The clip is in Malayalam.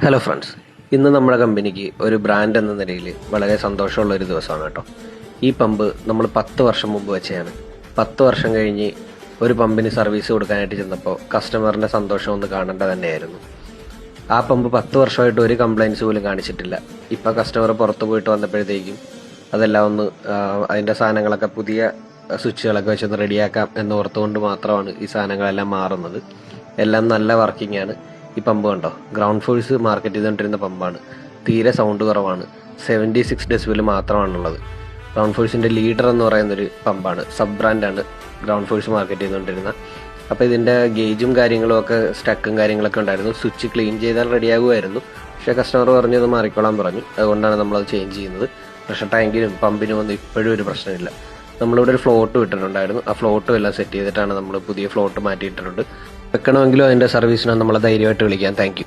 ഹലോ ഫ്രണ്ട്സ് ഇന്ന് നമ്മുടെ കമ്പനിക്ക് ഒരു ബ്രാൻഡ് എന്ന നിലയിൽ വളരെ സന്തോഷമുള്ള ഒരു ദിവസമാണ് കേട്ടോ. ഈ പമ്പ് നമ്മൾ പത്ത് വർഷം മുമ്പ് വെച്ചതാണ്. പത്ത് വർഷം കഴിഞ്ഞ് ഒരു പമ്പിന് സർവീസ് കൊടുക്കാനായിട്ട് ചെന്നപ്പോൾ കസ്റ്റമറിന്റെ സന്തോഷം ഒന്ന് കാണേണ്ട തന്നെയായിരുന്നു. ആ പമ്പ് പത്ത് വർഷമായിട്ട് ഒരു കംപ്ലൈൻസ് പോലും കാണിച്ചിട്ടില്ല. ഇപ്പോൾ കസ്റ്റമർ പുറത്ത് പോയിട്ട് വന്നപ്പോഴത്തേക്കും അതെല്ലാം ഒന്ന് അതിന്റെ സാധനങ്ങളൊക്കെ പുതിയ സ്വിച്ചുകളൊക്കെ വെച്ചൊന്ന് റെഡിയാക്കാം എന്ന് ഓർത്തുകൊണ്ട് മാത്രമാണ് ഈ സാധനങ്ങളെല്ലാം മാറുന്നത്. എല്ലാം നല്ല വർക്കിംഗ് ആണ്. ഈ പമ്പ് കണ്ടോ? ഗ്രൗണ്ട് ഫോഴ്സ് മാർക്കറ്റ് ചെയ്തുകൊണ്ടിരുന്ന പമ്പാണ്. തീരെ സൗണ്ട് കുറവാണ്. സെവന്റി സിക്സ് ഡെസിബിൾ മാത്രമാണുള്ളത്. ഗ്രൗണ്ട് ഫോഴ്സിന്റെ ലീഡർ എന്ന് പറയുന്നൊരു പമ്പാണ്. സബ് ബ്രാൻഡാണ് ഗ്രൗണ്ട് ഫോഴ്സ് മാർക്കറ്റ് ചെയ്തുകൊണ്ടിരുന്ന. അപ്പോൾ ഇതിന്റെ ഗേജും കാര്യങ്ങളും ഒക്കെ സ്റ്റക്കും കാര്യങ്ങളൊക്കെ ഉണ്ടായിരുന്നു. സ്വിച്ച് ക്ലീൻ ചെയ്താൽ റെഡിയാകുമായിരുന്നു പക്ഷേ കസ്റ്റമർ പറഞ്ഞു അത് മാറിക്കോളാൻ പറഞ്ഞു. അതുകൊണ്ടാണ് നമ്മളത് ചേഞ്ച് ചെയ്യുന്നത്. പ്രഷർ ടാങ്കിനും പമ്പിനും ഒന്നും ഇപ്പോഴും ഒരു പ്രശ്നമില്ല. നമ്മളിവിടെ ഒരു ഫ്ലോട്ട് വിട്ടിട്ടുണ്ടായിരുന്നു. ആ ഫ്ലോട്ടും എല്ലാം സെറ്റ് ചെയ്തിട്ടാണ് നമ്മൾ പുതിയ ഫ്ലോട്ട് മാറ്റിയിട്ടിട്ടുണ്ട്. വെക്കണമെങ്കിലും അതിന്റെ സർവീസിനെ നമ്മളെ ധൈര്യമായിട്ട് വിളിക്കാം. താങ്ക്